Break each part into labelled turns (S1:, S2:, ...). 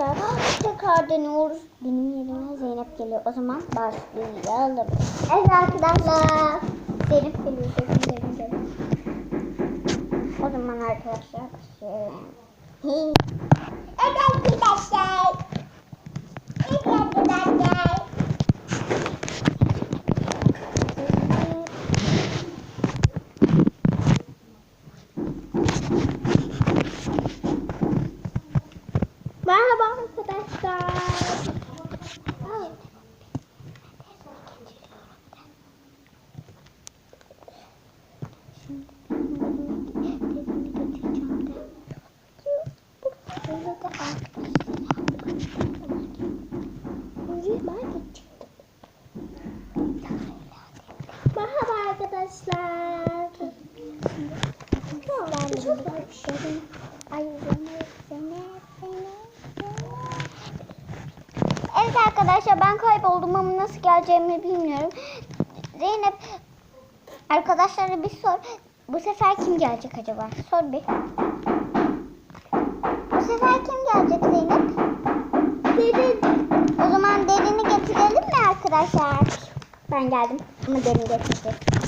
S1: arkadaşlar tekrar deniyoruz. Benim yerime Zeynep geliyor. O zaman başlayalım. Evet arkadaşlar. Zeynep geliyor. Zeynep geliyor. O zaman arkadaşlar başlayalım. Evet de çıktım. Merhaba arkadaşlar. Ben çok başladım. Ay Zeynep, Zeynep, Zeynep. Evet arkadaşlar ben kayboldum ama nasıl geleceğimi bilmiyorum. Zeynep arkadaşlara bir sor. Bu sefer kim gelecek acaba? Sor bir. Bu sefer kim gelecek Zeynep? Derin. O zaman derini getirelim mi arkadaşlar? Ben geldim ama derin getirecek.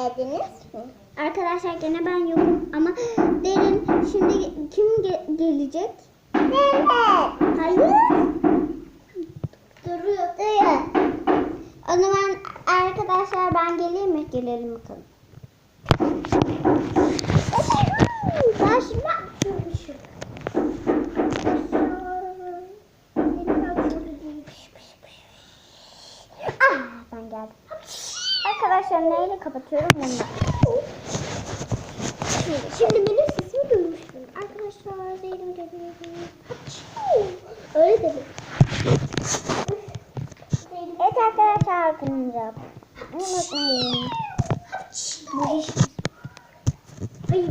S1: Dediniz mi? Arkadaşlar gene ben yokum ama derin şimdi kim ge- gelecek? Evet. Hayır. Duruyor. Duruyor. O zaman arkadaşlar ben geleyim mi? Gelelim bakalım. Ben şimdi yapmışım. Ah ben geldim. Arkadaşlar neyle kapatıyorum bunu? Şimdi benim sesimi duymuştum. Arkadaşlar Zeynep geliyor. Öyle dedim. Evet arkadaşlar kanalımıza unutmayın. Bu iş. Ay,